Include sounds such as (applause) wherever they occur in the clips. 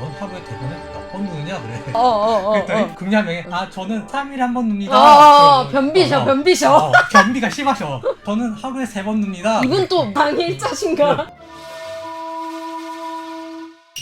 넌 하루에 대변을 몇 번 누느냐 그래. 어 어 어. (laughs) 그랬더니 금야명에 아 저는 3일에 한 번 눕니다. 어, 그러고, 변비셔, 어, 변비셔. 어, 변비가 심하셔. 저는 하루에 세 번 눕니다. 이분 또 당일자신가?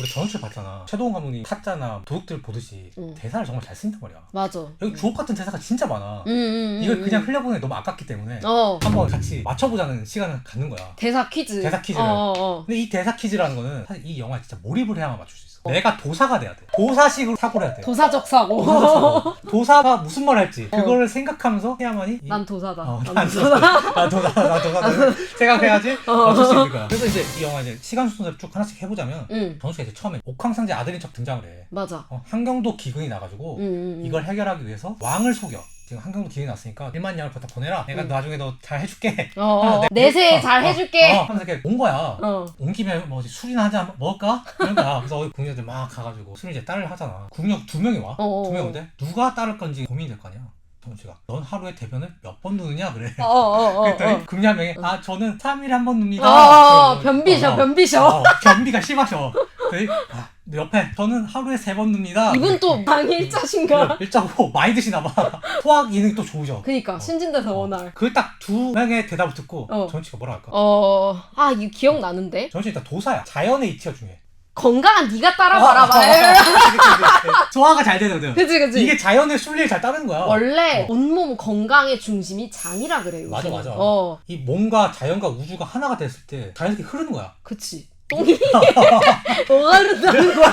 우리 전우철 봤잖아. 최동원 감독이 타짜나 도둑들 보듯이 응. 대사를 정말 잘 쓴단 말이야. 맞아. 여기 주옥 같은 대사가 진짜 많아. 음, 음, 음, 이걸 그냥 음. 흘려보는 게 너무 아깝기 때문에 어. 한번 같이 맞춰보자는 시간을 갖는 거야. 대사 퀴즈. 대사 퀴즈를. 어, 어, 어. 근데 이 대사 퀴즈라는 거는 사실 이 영화에 진짜 몰입을 해야만 맞출 수 있어. 내가 도사가 돼야 돼. 도사식으로 사고를 해야 돼. 도사적 사고. (laughs) 도사가 무슨 말 할지 그거를 생각하면서 해야만이 이- 난 도사다. 어, 난. 도사, 나 도사, 나 도사, 생각해야지 어. 맞출 수 있는 거야. 그래서 이제 이 영화 이제 시간 순서를 쭉 하나씩 해보자면 응, 정수가 이제 처음에 옥황상제 아들인 척 등장을 해. 맞아. 어, 한경도 기근이 나가지고 응, 응, 응. 이걸 해결하기 위해서 왕을 속여. 지금 한경도 기근이 났으니까 1만 양을 갖다 보내라. 내가 응. 나중에 너 잘 해줄게. 어, (laughs) 어. 하면서 내- 내세 어, 잘 어, 해줄게. 어, 하면서 이렇게 온 거야. 어. 온 김에 뭐 어디 술이나 한잔 먹을까? 이런 거야. 그래서 어디 궁녀들 막 가가지고 술을 이제 따를 하잖아. 궁녀 두 명이 와. 어, 어, 두 명 인데 누가 따를 건지 고민이 될 거 아니야. 정씨가 넌 하루에 대변을 몇 번 누느냐 그래. 어, 어, 어. 그랬더니 어. 금야명에 아 저는 3일에 한 번 눕니다. 어, 어, 변비셔, 어, 어. 변비셔. 어, (laughs) 변비가 심하셔. 그랬더니 아, 옆에 저는 하루에 세 번 눕니다. 이분 또 당일자신가? 일자고 (laughs) 많이 드시나 봐. 소화 기능이 또 좋으셔. 그니까 신진대사 원할. 그딱 두 명의 대답을 듣고 어. 정씨가 뭐라 할까? 어, 아, 이거 기억 나는데? 정씨 일단 도사야. 자연의 이치가 중요해. 건강한 네가 따라봐라, 어, 어, 어, 말. 그치, 그치, 그치. 소화가 잘 되거든. 그치, 그치. 이게 자연의 순리를 잘 따르는 거야. 원래 어. 온몸 건강의 중심이 장이라 그래요. 맞아, 맞아. 어, 이 몸과 자연과 우주가 하나가 됐을 때 자연스럽게 흐르는 거야. 그치. 똥이 뭐가 흐른다는 거야?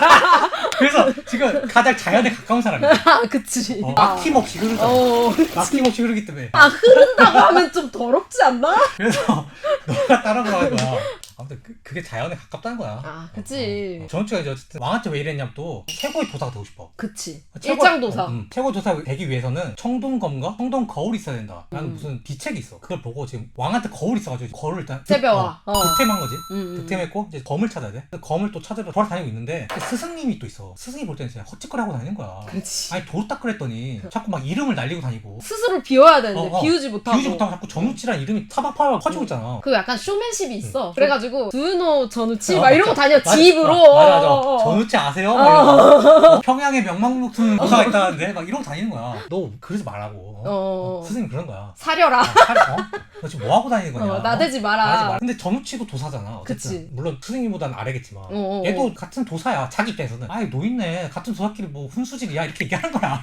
그래서 지금 가장 자연에 가까운 사람이야. 아, 그치. 어, 아. 막힘없이 흐르잖아. 어, 막힘없이 흐르기 때문에. 아, 흐른다고 하면 좀 더럽지 않나? 그래서 (laughs) 너가 따라가는 거야. 아무튼 그, 그게 자연에 가깝다는 거야. 아, 그치. 어, 어. 전우치가 이제 어쨌든 왕한테 왜 이랬냐면 또 최고의 도사가 되고 싶어. 그치. 최고- 일장도사. 어, 음, 최고 도사 되기 위해서는 청동검과 청동 거울이 있어야 된다. 라는 음. 무슨 비책이 있어. 그걸 보고 지금 왕한테 거울이 있어가지고 거울을 일단 세벼와. 어, 어. 득템한 거지. 음, 음. 득템했고 이제 검을 찾아야 돼. 그 검을 또 찾으러 돌아다니고 있는데 그 스승님이 또 있어. 스승이 볼 때는 진짜 헛짓거리 하고 다니는 거야. 그치. 아니 도딱 그랬더니 자꾸 막 이름을 날리고 다니고 스스로 비워야 되는데 어, 어. 비우지 못하고. 비우지 못하고 자꾸 전우치란 이름이 타박파박 퍼지고 있잖아. 그 약간 쇼맨십이 있어. 응. 그래가지고 두노 전우치 어, 막 이러고 다녀 맞아. 집으로. 어, 맞아 맞아. 어, 어, 어. 전우치 아세요? 막 이러고. 어, 평양에 명망 높은 도사가 있다는데 막 이러고 다니는 거야. 너 그러지 말라고. 어. 스승님 그런 거야. 사려라. 아, 살- 어? 너 지금 뭐 하고 다니는 거냐? 어, 나대지 마라. 마라. 근데 전우치도 도사잖아. 어쨌든. 그치. 물론 스승님보다는 아래겠지만. 어, 어, 어. 얘도 같은 도사야. 자기 입장에서는. 아이 노있네. 같은 도사끼리 뭐 훈수질이야. 이렇게 얘기하는 거야.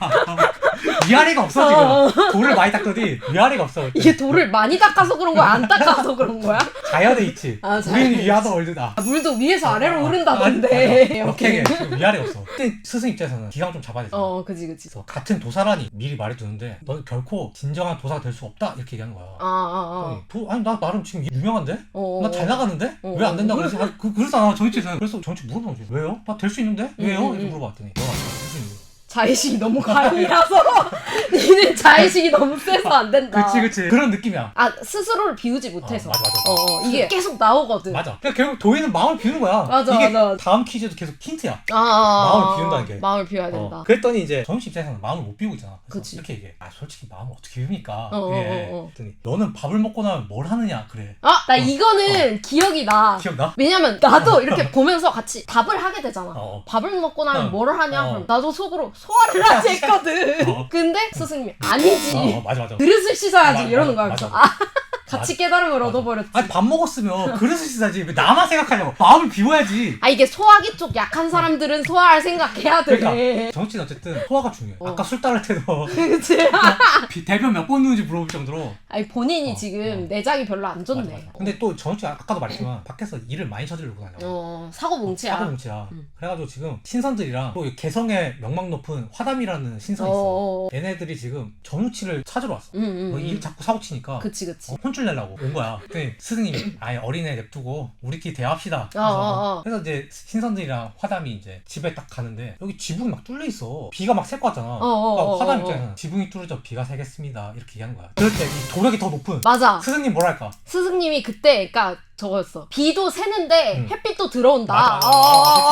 위아래가 없어 어, 지금. 돌을 많이 닦더니 위아래가 없어. 이게 돌을 많이 닦아서 그런 거야? 안 닦아서 그런 거야? 자연의 이치. 아, 자연의 우리는. 위아더 월드다. 아, 물도 위에서 아래로 어, 흐른다던데. 아, 오케이, 오케이. 지금 위아래 없어. 그때 스승 입장에서는 기강 좀 잡아야 되잖아. 어, 그지, 그지. 그래서 같은 도사라니 미리 말해두는데 너 결코 진정한 도사가 될 수 없다 이렇게 얘기하는 거야. 아, 아, 아. 도- 아니 나 나름 지금 유명한데? 어, 나 잘 나가는데? 어, 왜 안 된다 어. 그래서 아, 그, 정치에서는 그래서 정치 물어보는 거지 왜요? 나 될 수 있는데? 왜요? 음, 음, 이렇게 음. 물어봤더니 너가 스승님 자의식이 너무 강이라서 (laughs) 니는 자의식이 너무 세서 안 된다. 그치 그치 그런 느낌이야 아 스스로를 비우지 못해서. 어, 맞아, 맞아. 어, 어, 이게 계속 나오거든. 맞아 그러니까 결국 도희는 마음을 비우는 거야 맞아, 이게 맞아. 다음 퀴즈도 계속 힌트야 아, 아, 아, 마음을 아, 비운다는 게. 마음을 비워야 된다. 어, 그랬더니 이제 정치 입장에서는 마음을 못 비우고 있잖아 그래서 그치. 이렇게 얘기해 아 솔직히 마음을 어떻게 비웁니까 어, 어, 그래 어, 어. 그랬더니 너는 밥을 먹고 나면 뭘 하느냐 그래 아, 나 이거는 기억이 나. 기억나? 왜냐면 나도 이렇게 보면서 같이 밥을 하게 되잖아. 어. 밥을 먹고 나면 어. 뭐를 하냐? 어. 그럼 나도 속으로 소화를 하지 했거든. 어. 근데 스승님이 아니지. 어, 어, 맞아 맞아 그릇을 씻어야지 맞아, 이러는 거야. 맞아, 그래서 맞아. 아, 같이 깨달음을 맞아. 얻어버렸지. 아니 밥 먹었으면 그릇을 씻어야지 왜 나만 생각하냐고 마음을 비워야지 아 이게 소화기 쪽 약한 사람들은 소화할 생각해야 돼. 그러니까 정치는 어쨌든 소화가 중요해 어. 아까 술 따를 때도 (laughs) 그치? 비- 대변 몇 번 누는지 물어볼 정도로 아니 본인이 어, 지금 어. 내장이 별로 안 좋네. 맞아, 맞아. 근데 또 정치 아까도 말했지만 밖에서 일을 많이 저지르고 다녀 어 사고 뭉치야. 사고 뭉치야 음. 그래가지고 지금 신선들이랑 또 개성의 명망 높은 화담이라는 신선이 있어 어. 얘네들이 지금 전우치를 찾으러 왔어 응, 응, 뭐 응. 일 자꾸 사고 치니까 그치 그치. 어, 혼쭐 내려고 온 거야. 근데 스승님이 아예 어린애 냅두고 우리끼리 대화합시다. 그래서, 어, 어, 어. 그래서 이제 신선들이랑 화담이 이제 집에 딱 가는데 여기 지붕이 막 뚫려 있어. 비가 막 셀 것 같잖아. 어, 어, 그러니까 어, 화담 어, 입장에서는 지붕이 뚫어져 비가 새겠습니다. 이렇게 얘기하는 거야. 그럴 때 이 도력이 더 높은 맞아. 스승님 뭐랄까. 스승님이 그때 그러니까 저거였어. 비도 새는데 응. 햇빛도 들어온다. 맞아. 어, 어. 어, 어, 어, 어.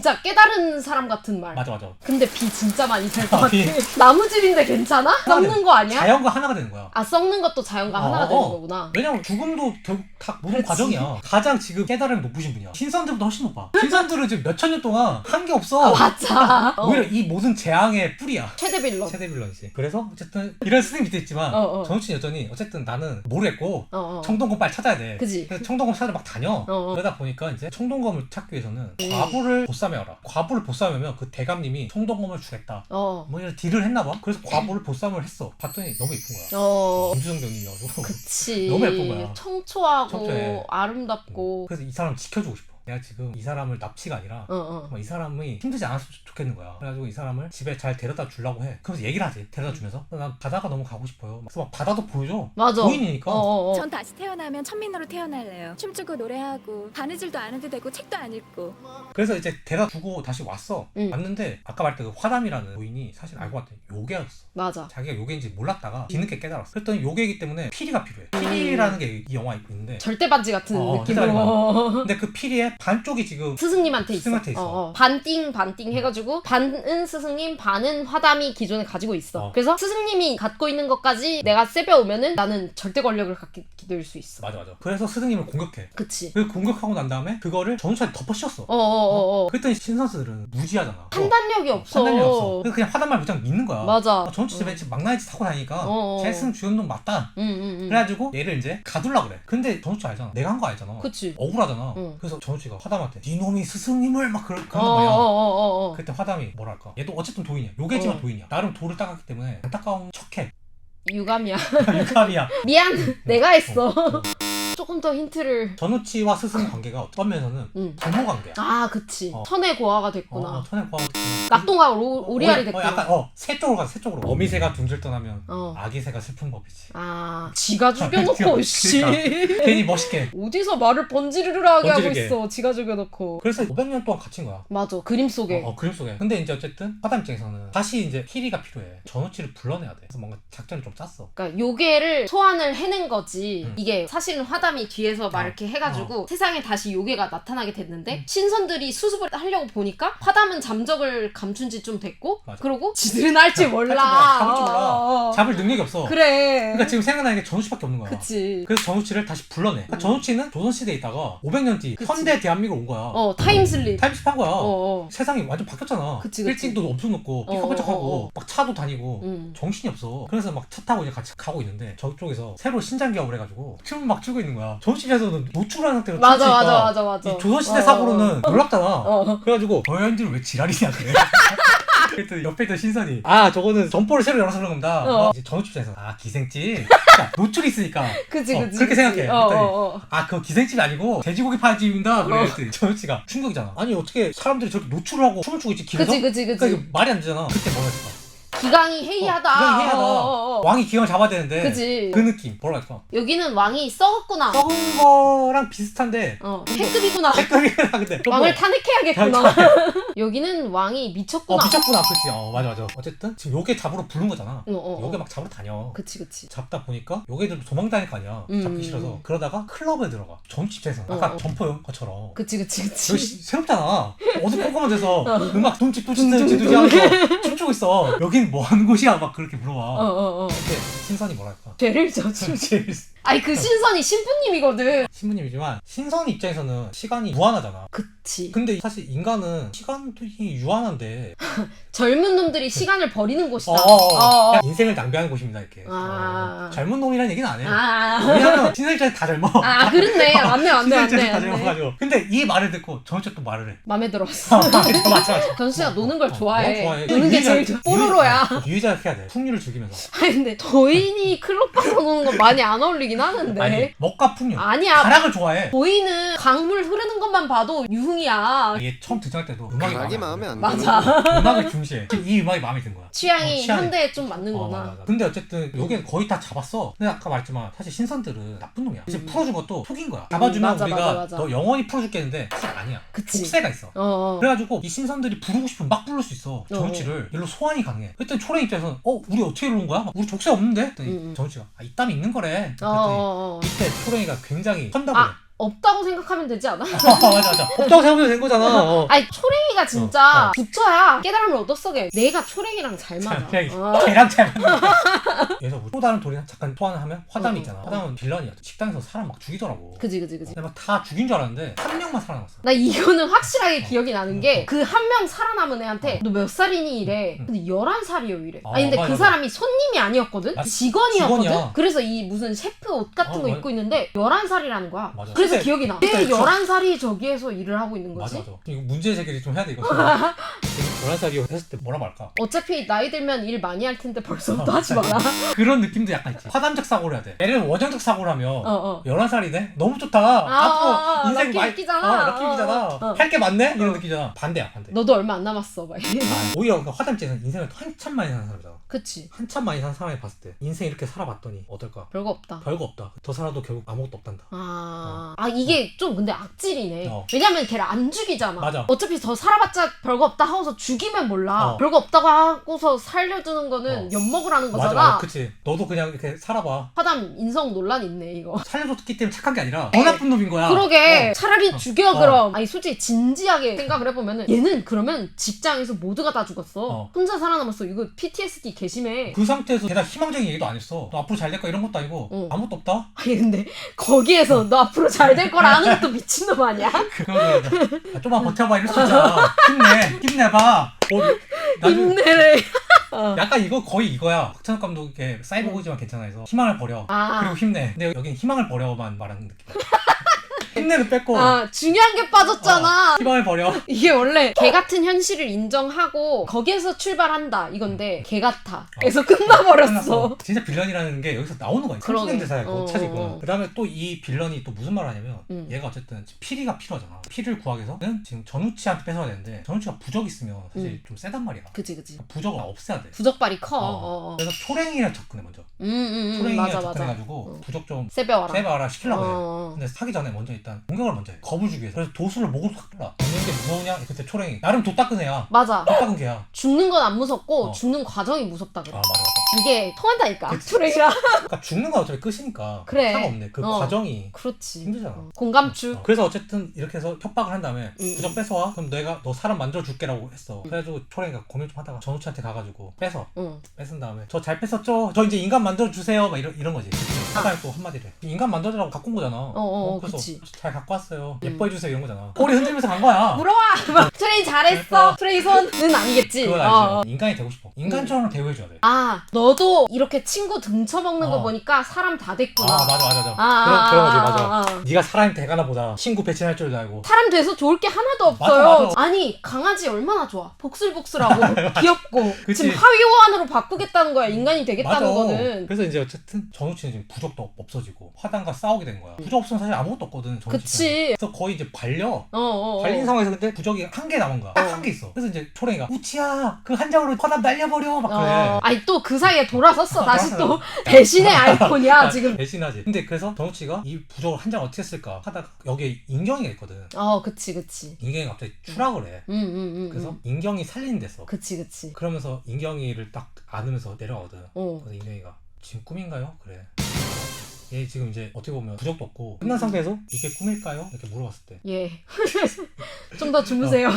진짜 깨달은 사람 같은 말. 맞아 맞아. 근데 비 진짜 많이 셀것 (laughs) 아, 같아. 비. 나무집인데 괜찮아? 썩는 거 아니야? 자연과 하나가 되는 거야. 아 썩는 것도 자연과 하나가 어, 되는 어. 거구나. 왜냐면 죽음도 결국 다 모든 그치. 과정이야. 가장 지금 깨달음이 높으신 분이야. 신선들보다 훨씬 높아. (laughs) 신선들은 지금 몇천 년 동안 한 게 없어. 아 맞아. 어. (laughs) 오히려 이 모든 재앙의 뿌리야. 최대 빌런. 최대 빌런이지. 그래서 어쨌든 이런 스님 밑에 있지만 어, 어. 정우치 여전히 어쨌든 나는 모르겠고 어, 어. 청동검 빨리 찾아야 돼. 그지. 그래서 청동검 찾으러 막 다녀. 어, 어. 그러다 보니까 이제 청동검을 찾기 위해서는 음. 과부를 보쌈 해라. 과부를 보쌈하면 그 대감님이 청동검을 주겠다. 어. 뭐 이런 딜을 했나 봐. 그래서 과부를 보쌈을 했어. 봤더니 너무 예쁜 거야. 어. 우주정경님이어가지고. 그치. (laughs) 너무 예쁜 거야. 청초하고 청초해. 아름답고. 그래서 이 사람 지켜주고 싶어. 내가 지금 이 사람을 납치가 아니라 어, 어. 정말 이 사람이 힘들지 않았으면 좋겠는 거야. 그래가지고 이 사람을 집에 잘 데려다 주려고 해. 그래서 얘기를 하지. 데려다 주면서 난 바다가 너무 가고 싶어요. 그래서 막 바다도 보여줘. 맞아. 고인이니까. 어, 어, 어. 전 다시 태어나면 천민으로 태어날래요. 춤추고 노래하고 바느질도 안 해도 되고 책도 안 읽고. 그래서 이제 데려다 주고 다시 왔어. 응. 왔는데 아까 말했던 그 화담이라는 고인이 사실 알고 봤더니 요괴였어. 맞아. 자기가 요괴인지 몰랐다가 뒤늦게 깨달았어. 그랬더니 요괴이기 때문에 피리가 필요해. 피리라는 게 이 영화에 있는데 절대 반지 같은 어, 느낌으로. 어, (laughs) 근데 그 피리의 반쪽이 지금 스승님한테 있어. 스승한테 있어. 어, 어. 반띵 반띵 해가지고 반은 스승님 반은 화담이 기존에 가지고 있어. 어. 그래서 스승님이 갖고 있는 것까지 내가 세배오면은 나는 절대 권력을 갖게 될 수 있어. 맞아 맞아. 그래서 스승님을 공격해. 그치. 그 공격하고 난 다음에 그거를 전우차에 덮어 씌웠어. 어어어 어. 그랬더니 신선수들은 무지하잖아. 판단력이 없어. 판단력이 없어. 그래서 그냥 화단말 무장 믿는 거야. 맞아. 아, 전우치 집에 지금 막나니지 타고 다니니까 어, 어. 제 스승 주연 놈 맞다. 응, 응, 응. 그래가지고 얘를 이제 가둘라 그래. 근데 전우치 알잖아. 내가 한 거 알잖아. 그치. 억울하잖아. 응. 그래서 전우 치가 화담한테 네 놈이 스승님을 막 어, 그런 어, 거야. 어, 어, 어. 그때 화담이 뭐랄까. 얘도 어쨌든 도인이야. 요괴지만 어. 도인이야. 나름 돌을 따갔기 때문에 안타까운 척해. 유감이야. (laughs) 유감이야. 미안. 내가 했어. 어. 조금 더 힌트를. 전우치와 스승 관계가 어떤 면에서는 응. 부모 관계야. 아, 그치. 어. 천의 고아가 어, 됐구나. 어, 천에 구하고 낙동강 오, 오리알이 됐고. 어, 약간 어새 쪽으로 가서 새 쪽으로. 어미새가 둥질 떠나면 어. 아기 새가 슬픈 법이지. 아, 지가 죽여놓고. (laughs) 씨. 괜히 멋있게. 어디서 말을 번지르르 하게 하고 번지르게. 있어. 지가 죽여놓고. 그래서 500년 동안 갇힌 거야. 맞아. 그림 속에. 어, 어, 그림 속에. 근데 이제 어쨌든 화담 입장에서는 다시 이제 키리가 필요해. 전우치를 불러내야 돼. 그래서 뭔가 작전을 좀 짰어. 그러니까 요괴를 소환을 해낸 거지. 음. 이게 사실은 화담 이 뒤에서 막 어. 이렇게 해가지고 세상에 다시 요괴가 나타나게 됐는데 음. 신선들이 수습을 하려고 보니까 화담은 잠적을 감춘 지 좀 됐고 맞아. 그러고 지들은 할줄 몰라. 잡을 줄 몰라. 어, 어. 잡을 능력이 없어. 그래. 그러니까 지금 생각나는 게 전우치밖에 없는 거야. 그치. 그래서 전우치를 다시 불러내. 그러니까 전우치는 조선시대에 있다가 500년 뒤 그치. 현대 대한민국 온 거야. 어 타임슬립. 타임스한 거야. 어, 어. 세상이 완전 바뀌었잖아. 그치, 그치. 빌딩도 엄청 높고 어, 삐까뻔쩍하고 어, 어. 막 차도 다니고 음. 정신이 없어. 그래서 막 차 타고 이제 같이 가고 있는데 저쪽에서 새로 신장 기업을 해가지고 춤을 막 추고 있는 거야. 전시에서는 노출한 상태로 맞아 춤추니까 맞아 맞아 맞아. 이 조선시대 어, 사고로는 놀랍잖아. 어. 그래가지고 저현들은 왜 지랄이냐 그래. (laughs) 그랬더니 옆에 있던 신선이 아 저거는 점포를 새로 열어서 그런 겁니다. 어. 이제 전우 입장에서 아 기생집 그러니까 노출이 있으니까 그치 어, 그치. 그렇게 그치. 생각해. 어, 그랬더니 어, 어. 아 그거 기생집이 아니고 돼지고기 파는 집입니다. 어. 그랬더니 전우치가 충격이잖아. 아니 어떻게 사람들이 저렇게 노출을 하고 춤을 추고 있지 길에서? 그치 그치 그러니까 그치. 이거 말이 안 되잖아. 그때 뭐라 했을까? 기강이 해이하다. 어, 기강이 해이하다. 어, 어, 어. 왕이 기강을 잡아야 되는데 그치. 그 느낌 뭐라 할까? 여기는 왕이 썩었구나. 썩은 거랑 비슷한데 어 해급이구나. 색깔이나 근데 좀 왕을 더- 탄핵해야겠구나. (laughs) 여기는 왕이 어 미쳤구나. 미쳤구나 그치 어 맞아 맞아 어쨌든 지금 요괴 잡으러 부른 거잖아 어, 어, 어. 요괴 막 잡으러 다녀 그치 그치. 잡다 보니까 요괴들도 도망다닐 거 아니야 음, 잡기 음, 싫어서 음. 그러다가 클럽에 들어가 전집에서 어, 아까 어. 점포 것처럼 그치 그치 여기 그치. 시- 새롭잖아 어두컴컴한 데서 어. 음악 둠칫 둠칫 둠칫 하면서 춤추고 있어 여긴 뭐 하는 곳이야 막 그렇게 물어봐 어 어 어. 근데 신선이 뭐랄까 죄를 져주. 제일 아니 그 신선이 신부님이거든. 신부님이지만 신선 입장에서는 시간이 무한하잖아 그치. 근데 사실 인간은 시간이 유한한데 (laughs) 젊은 놈들이 시간을 버리는 곳이다. 어어어 어, 어. 인생을 낭비하는 곳입니다 이렇게 아. 어, 젊은 놈이라는 얘기는 안 해. 아. 왜냐면 신선 입장에서 다 젊어 아 그렇네. (laughs) 맞네 맞네 신선 맞네. 입장에서 다 맞네. 젊어가지고 근데 이 말을 듣고 전우철 또 말을 해 마음에 들었어. 맞아 맞아 (laughs) 전수야 노는 걸 어, 좋아해. 어, 좋아해. 노는 게 유의자- 제일 좋아. 뽀로로야. 유의- 유의자가 해야 돼 풍류를 즐기면서 아니 근데 도인이 클럽 가서 노는 건 많이 안 어울리긴 하는데. 아니 먹과 풍류 아니야. 가락을 좋아해 도인은 강물 흐르는 것만 봐도 유흥이야. 얘 처음 등장할 때도 음악이 가락이 마음에 마음에 안안 들어. 맞아. (laughs) 음악을 중시해 지금 이 음악이 마음에 든 거야 취향이 어, 취향이. 현대에 좀 어, 맞는구나. 맞아. 근데 어쨌든 여기는 거의 다 잡았어. 근데 아까 말했지만 사실 신선들은 나쁜 놈이야. 이제 음. 풀어준 것도 속인 거야. 잡아주면 맞아, 우리가 맞아, 맞아. 너 영원히 풀어줄겠는데 사실 아니야. 그치. 족쇄가 있어. 어, 어. 그래가지고 이 신선들이 부르고 싶으면 막 부를 수 있어. 정치를 일로 소환이 가능해. 그랬더니 초랭 입장에서는 어 우리 어떻게 이러는 거야? 우리 족쇄 없는데? 그랬더니 음, 음. 정치가 아 이땀이 있는 거래. 어, 그랬더니 어, 어. 이때 초랭이가 굉장히 펀다고 아. 해. 없다고 생각하면 되지 않아? (laughs) 아, 맞아 맞아. 없다고 생각하면 된 거잖아. 어. 아니 초랭이가 진짜 어, 어. 붙여야 깨달음을 얻었어 걔. 내가 초랭이랑 잘 맞아. 그냥 어. (laughs) 걔랑 잘 맞는. (laughs) 그래서 우리 또 다른 돌이 잠깐 소환을 하면 화담이 어, 있잖아. 어. 화담은 빌런이야. 식당에서 사람 막 죽이더라고. 그지 그지 그지. 막 다 죽인 줄 알았는데 한 명만 살아남았어. 나 이거는 확실하게 어. 기억이 나는 게 어. 그한 명 살아남은 애한테 어. 너몇 살이니 이래. 응. 근데 11살이요 이래. 어, 아니 근데 맞아, 그 맞아. 사람이 손님이 아니었거든? 아, 직원이었거든? 직원이야. 그래서 이 무슨 셰프 옷 같은 어, 거 맞아. 입고 있는데 11살이라는 거야. 맞아. 그래서 근데- 기억이 나. 왜 저- 11살이 저기에서 일을 하고 있는 거지? 맞아 맞아. 이거 문제 제기를 좀 해야 돼 이거. 11살이 했을 때 뭐라 말까? 어차피 나이 들면 일 많이 할 텐데 벌써부터 어, 하지 마라. (laughs) 그런 느낌도 약간 있지. 화담적 사고를 해야 돼. 들면 원형적 사고라면 어, 어. 11살이네? 너무 좋다. 아, 앞으로 아, 인생 럭키 많이. 어, 럭키 느끼잖아. 어, 어. 할 게 많네? 이런 어. 느낌이잖아. 반대야, 반대. 너도 얼마 안 남았어. 막. 아, 오히려 그 화담죄는 인생을 한참 많이 사는 사람이잖아. 그치. 한참 많이 산 사람이 봤을 때 인생 이렇게 살아봤더니 어떨까? 별거 없다. 별거 없다. 더 살아도 결국 아무것도 없단다. 아, 아 이게 좀 근데 악질이네. 어. 왜냐면 걔를 안 죽이잖아. 맞아. 어차피 더 살아봤자 별거 없다 하고서 죽이면 몰라. 어. 별거 없다고 하고서 살려주는 거는 어. 엿먹으라는 맞아, 거잖아. 맞아. 그치. 너도 그냥 이렇게 살아봐. 화담 인성 논란 있네 이거. 살려줬기 때문에 착한 게 아니라 더 나쁜 놈인 거야. 그러게 어. 차라리 어. 죽여 어. 그럼 아니 솔직히 진지하게 생각을 해보면은 얘는 그러면 직장에서 모두가 다 죽었어 어. 혼자 살아남았어 이거 PTSD 개심해 그 상태에서 게다가 희망적인 얘기도 안 했어. 너 앞으로 잘 될 거야 이런 것도 아니고 어. 아무것도 없다? 아니 근데 거기에서 너 앞으로 잘될 거라는 것도 미친놈 아니야? 그러면 아, 좀만 버텨봐 이럴 수 있잖아. 힘내. 힘내봐. 어, 힘내래 어. 약간 이거 거의 이거야. 박찬욱 감독의 사이보그지만 괜찮아 해서 희망을 버려. 아. 그리고 힘내. 근데 여긴 희망을 버려만 말하는 느낌. 힘내는 뺐고 아 중요한 게 빠졌잖아 어, 희망을 버려. (laughs) 이게 원래 개 같은 현실을 인정하고 거기에서 출발한다 이건데 개 같아 그래서 끝나버렸어 끝났어. 진짜 빌런이라는 게 여기서 나오는 거야. 그러네. 상징 대사야. 어, 그 차지고. 어. 그다음에 또 이 빌런이 또 무슨 말을 하냐면 음. 얘가 어쨌든 피리가 필요하잖아. 피리를 구하기 위해서는 지금 전우치한테 뺏어야 되는데 전우치가 부적 있으면 사실 음. 좀 세단 말이야. 그치 그치 부적을 없애야 돼. 부적발이 커 어. 어, 어. 그래서 초랭이랑 접근해 먼저. 음 음 음 초랭이랑 맞아 맞아 접근해가지고 어. 부적 좀 세배와라 세봐라 시키려고 해. 어. 근데 사기 전에 먼저 일단 공격을 먼저 해. 겁을 주기 위해서. 그래서 도수를 목으로 탁 돌아. 있는 게 무서우냐? 그때 초랭이. 나름 도 닦은 애야. 맞아 도 닦은 개야. 죽는 건 안 무섭고 어. 죽는 과정이 무섭다 아 그래 맞아 맞아. 이게 통한다니까 그치. 초랭이랑 (laughs) 그러니까 죽는 건 어차피 끝이니까. 그래. 상관없네. 그 어. 과정이 그렇지 힘들잖아. 어. 공감축 어. 그래서 어쨌든 이렇게 해서 협박을 한 다음에 음. 부적 뺏어와 그럼 내가 너 사람 만들어 줄게라고 했어 그래가지고 초랭이가 고민 좀 하다가 전우치한테 가가지고 뺏어 응. 뺏은 다음에 저 잘 뺏었죠? 저 이제 인간 만들어 주세요 막 이런, 이런 거지 하다가 또 한마디를 해. 인간 만들어주라고 갖고 온 거잖아 어, 그래서 그치. 잘 갖고 왔어요 음. 예뻐해 주세요 이런 거잖아 꼬리 흔들면서 간 거야 물어와 (laughs) 트레이 잘했어 그러니까. 트레이 손은 아니겠지 그건 어, 알지 어. 인간이 되고 싶어 인간처럼 대우해 줘야 돼 아 너도 이렇게 친구 등쳐먹는 거 어. 보니까 사람 다 됐구나 아 맞아 맞아 맞아 아, 그런, 아, 그런 거지 아, 맞아 아. 네가 사람이 되가나 보다 친구 배신할 줄도 알고 사람 돼서 좋을 게 하나도 맞아, 없어요. 맞아. 아니 강아지 얼마나 좋아. 복슬복슬하고 (laughs) 귀엽고 그치. 지금 하위호환으로 바꾸겠다는 거야. 인간이 되겠다는 맞아. 거는. 그래서 이제 어쨌든 전우치는 지금 부적도 없어지고 화단과 싸우게 된 거야. 부적 없으면 사실 아무것도 없거든. 그치. 그래서 거의 이제 발려. 어, 어, 어. 발린 상황에서 근데 부적이 한 개 남은 거야. 딱 한 개 있어. 그래서 이제 초랭이가 우치야 그 한 장으로 화단 날려버려 막 그래. 어. 아니 또 그 사이에 돌아섰어. 다시 또 돌아서요. 배신의 아이콘이야 지금. 배신하지. 근데 그래서 전우치가 이 부적을 한 장 어떻게 쓸까 하다가 여기에 인경이가 있거든. 어, 그치, 그치. 인경이 갑자기 추락을 해. 응, 응, 응. 그래서 응. 인경이 살리는 데서. 그치, 그치. 그러면서 인경이를 딱 안으면서 내려가거든. 어. 그래서 인경이가 지금 꿈인가요? 그래. 얘 지금 이제 어떻게 보면 부적도 없고 끝난 상태에서 이게 꿈일까요? 이렇게 물어봤을 때 예. (laughs) 좀 더 주무세요.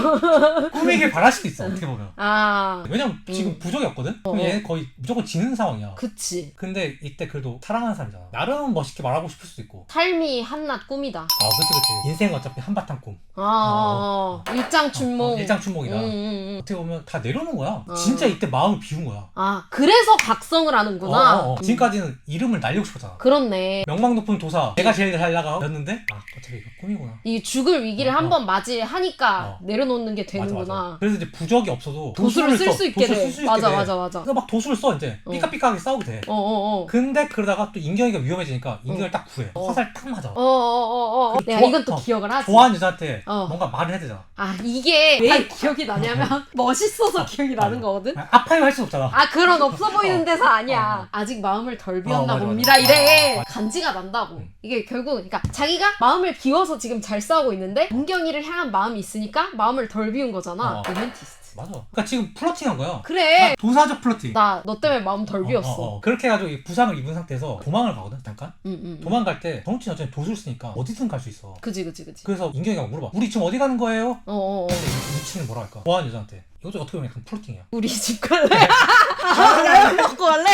꿈이길 바랄 수도 있어 어떻게 보면 아, 왜냐면 지금 음. 부적이 없거든? 그럼 어. 얘는 거의 무조건 지는 상황이야 그치. 근데 이때 그래도 사랑하는 사람이잖아 나름 멋있게 말하고 싶을 수도 있고 삶이 한낱 꿈이다. 아 그치 그치 인생 어차피 한바탕 꿈 아, 어, 어. 일장 춘몽. 어, 일장춘몽이다 응, 응, 응. 어떻게 보면 다 내려놓은 거야 어. 진짜 이때 마음을 비운 거야 아, 그래서 각성을 하는구나. 어, 어, 어. 음. 지금까지는 이름을 날리고 싶었잖아 그렇네. 명망 높은 도사 내가 제일 잘 나가였는데 아 어차피 이거 꿈이구나 이 죽을 위기를 어, 한 어. 번 맞이하니까 어. 내려놓는 게 맞아, 되는구나. 맞아. 그래서 이제 부적이 없어도 도수를 쓸 써. 수 있게 돼. 맞아, 돼. 맞아, 맞아. 그래서 막 도수를 써 이제 어. 삐까삐까하게 싸우게 돼 어, 어, 어. 근데 그러다가 또 인경이가 위험해지니까 인경을 딱 구해 어. 화살 딱 맞아 어, 어, 어, 어. 그 내가 좋아- 이건 또 어. 기억을 하지. 좋아하는 여자한테 어. 뭔가 말을 해야 되잖아 아, 이게 왜 기억이 나냐면 (laughs) 멋있어서 기억이 나는 맞아. 거거든. 아파요 할 수 없잖아 아, 그런 없어 보이는 어. 데서 아니야. 어. 아직 마음을 덜 어, 비웠나 맞아, 봅니다. 맞아. 이래. 아, 간지가 난다고. 음. 이게 결국 그러니까 자기가 마음을 비워서 지금 잘 싸우고 있는데 문경이를 향한 마음이 있으니까 마음을 덜 비운 거잖아. 어. 로맨티스트. 맞아. 그러니까 지금 플러팅한 거야. 그래. 도사적 플러팅. 나 너 때문에 마음 덜 비웠어. 어, 어, 어. 그렇게 해가지고 이 부상을 입은 상태에서 도망을 가거든 잠깐. 응, 응. 도망갈 때 정우치 어차피 도술 쓰니까 어디든 갈 수 있어. 그지 그지 그지. 그래서 인경이가 물어봐. 우리 지금 어디 가는 거예요? 어, 어, 어. 근데 이 우치는 뭐라 할까? 좋아하는 여자한테. 이것도 어떻게 보면 약간 플러팅이야. 우리 집 갈래? 아, 라면 먹고 갈래?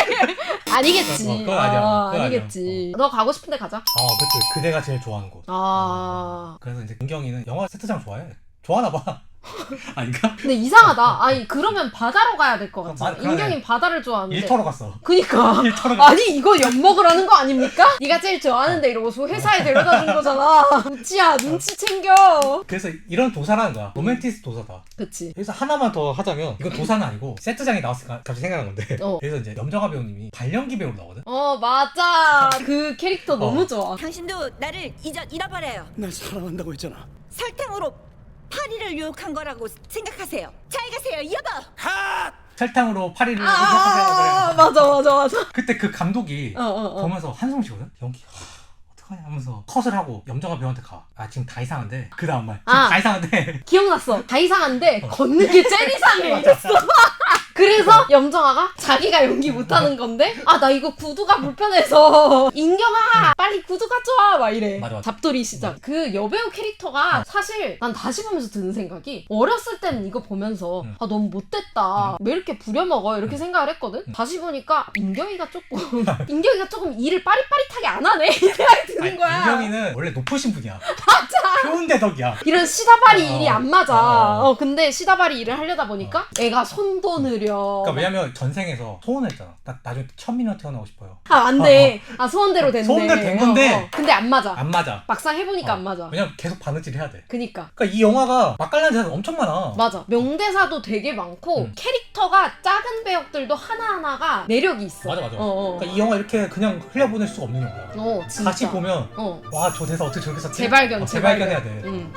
아니겠지. 어, 그건 아니야. 아, 그건 아니겠지. 너 가고 싶은데 가자. 아, 그치. 그대가 제일 좋아하는 곳. 아. 그래서 이제 인경이는 영화 세트장 좋아해. 좋아하나 봐. (laughs) 아닌가? 근데 이상하다. 아니 그러면 바다로 가야 될 것 같아. 인경이 바다를 좋아하는데. 일터로 갔어. 그니까. (laughs) 일터로 갔어. 아니 이거 엿 먹으라는 거 아닙니까? 네가 제일 좋아하는데 이러고서 회사에 데려다 준 거잖아. (laughs) 우치야 눈치 챙겨. 그래서 이런 도사라는 거야. 로맨티스트 도사다. 그치. 여기서 하나만 더 하자면 이건 도사는 아니고 세트장이 나왔으니까 갑자기 생각난 건데 어. 그래서 이제 염정아 배우님이 발연기 배우로 나오거든. 어 맞아. 그 캐릭터 너무 어. 좋아. 당신도 나를 잊어 잃어버려요. 날 사랑한다고 했잖아. 설탕으로 파리를 유혹한 거라고 생각하세요. 잘 가세요, 여보. 설탕으로 파리를 아 생각하세요. 맞아 맞아 맞아. 그때 그 감독이 어 어, 어. 보면서 한숨 쉬거든. 연기 하, 어떡하냐 하면서 컷을 하고 염정아 배우한테 가. 아 지금 다 이상한데 그 다음 말. 지금 아. 다 이상한데. 기억났어. 다 이상한데 걷는 게 제일 이상해. 이랬어. (laughs) 그래서 염정아가 자기가 연기 못하는 건데 아 나 이거 구두가 불편해서 (laughs) 인경아 빨리 구두 가져와 막 이래 맞아, 맞아. 잡돌이 시작 그 여배우 캐릭터가 사실 난 다시 보면서 드는 생각이 어렸을 때는 이거 보면서 음. 아 너무 못됐다 왜 이렇게 부려먹어 이렇게 생각을 했거든 음. 다시 보니까 인경이가 조금 (laughs) (laughs) 인경이가 조금 일을 빠릿빠릿하게 안 하네 이 생각이 드는 거야 인경이는 원래 높으신 분이야. 맞아. 효은대덕이야. 이런 시다발이 어. 일이 안 맞아. 어. 어, 근데 시다발이 일을 하려다 보니까 애가 손도 느려. 그러니까 왜냐면 전생에서 소원을 했잖아. 나 나중에 천민으로 태어나고 싶어요. 아, 안 돼. 아, 소원대로 됐네. 소원대로 된 건데. 어, 어. 근데 안 맞아. 안 맞아. 막상 해보니까 어. 안 맞아. 왜냐면 계속 바느질 해야 돼. 그니까. 그러니까 이 영화가 맛깔나는 대사가 엄청 많아. 맞아. 명대사도 되게 많고, 음. 캐릭터가 작은 배역들도 하나하나가 매력이 있어. 맞아 맞아. 어, 어. 그러니까 이 영화 이렇게 그냥 흘려보낼 수가 없는 영화야. 어, 진짜. 다시 보면 어. 와 저 대사 어떻게 저렇게 썼지? 재발견, 어, 재발견해야 돼. 응.